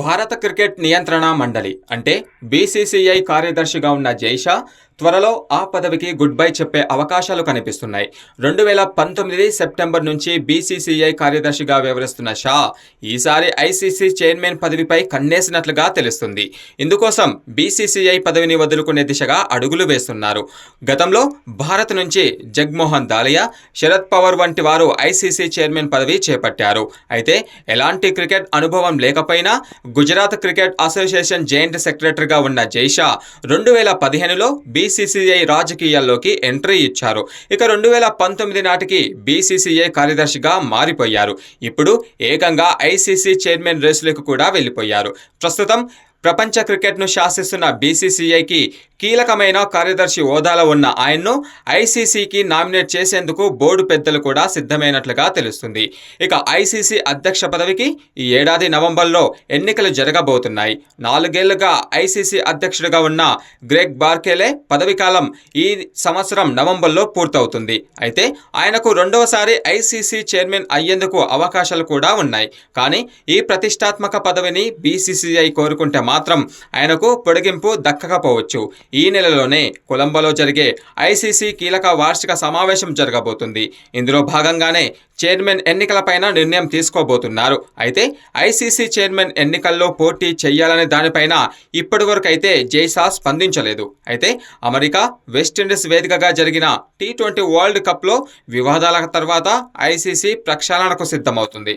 భారత క్రికెట్ నియంత్రణ మండలి అంటే బీసీసీఐ కార్యదర్శిగా ఉన్న జైషా త్వరలో ఆ పదవికి గుడ్ బై చెప్పే అవకాశాలు కనిపిస్తున్నాయి. రెండు వేల పంతొమ్మిది సెప్టెంబర్ నుంచి బీసీసీఐ కార్యదర్శిగా వ్యవహరిస్తున్న షా ఈసారి ఐసీసీ చైర్మన్ పదవిపై కన్నేసినట్లుగా తెలుస్తుంది. ఇందుకోసం బీసీసీఐ పదవిని వదులుకునే దిశగా అడుగులు వేస్తున్నారు. గతంలో భారత్ నుంచి జగ్మోహన్ దాలియా శరద్ పవార్ వంటి వారు ఐసీసీ చైర్మన్ పదవి చేపట్టారు. అయితే ఎలాంటి క్రికెట్ అనుభవం లేకపోయినా గుజరాత్ క్రికెట్ అసోసియేషన్ జాయింట్ సెక్రటరీగా ఉన్న జైషా రెండు వేల పదిహేనులో బీ బీసీసీఐ రాజకీయాల్లోకి ఎంట్రీ ఇచ్చారు. ఇక రెండు వేల పంతొమ్మిది నాటికి బీసీసీఐ కార్యదర్శిగా మారిపోయారు. ఇప్పుడు ఏకంగా ఐసీసీ చైర్మన్ రేసులకు కూడా వెళ్ళిపోయారు. ప్రస్తుతం ప్రపంచ క్రికెట్ను శాసిస్తున్న బీసీసీఐకి కీలకమైన కార్యదర్శి హోదాలో ఉన్న ఆయన్ను ఐసీసీకి నామినేట్ చేసేందుకు బోర్డు పెద్దలు కూడా సిద్ధమైనట్లుగా తెలుస్తుంది. ఇక ఐసీసీ అధ్యక్ష పదవికి ఈ ఏడాది నవంబర్లో ఎన్నికలు జరగబోతున్నాయి. నాలుగేళ్ళుగా ఐసీసీ అధ్యక్షుడిగా ఉన్న గ్రెగ్ బార్కెలే పదవి కాలం ఈ సంవత్సరం నవంబర్లో పూర్తవుతుంది. అయితే ఆయనకు రెండవసారి ఐసీసీ చైర్మన్ అయ్యేందుకు అవకాశాలు కూడా ఉన్నాయి. కానీ ఈ ప్రతిష్టాత్మక పదవిని బీసీసీఐ కోరుకుంటే మాత్రం ఆయనకు పొడిగింపు దక్కకపోవచ్చు. ఈ నెలలోనే కొలంబోలో జరిగే ఐసీసీ కీలక వార్షిక సమావేశం జరగబోతుంది. ఇందులో భాగంగానే చైర్మన్ ఎన్నికలపైన నిర్ణయం తీసుకోబోతున్నారు. అయితే ఐసీసీ చైర్మన్ ఎన్నికల్లో పోటీ చేయాలనే దానిపైన ఇప్పటివరకైతే జైసా స్పందించలేదు. అయితే అమెరికా వెస్టిండీస్ వేదికగా జరిగిన టీ ట్వంటీ వరల్డ్ కప్లో వివాదాల తర్వాత ఐసీసీ ప్రక్షాళనకు సిద్ధమవుతుంది.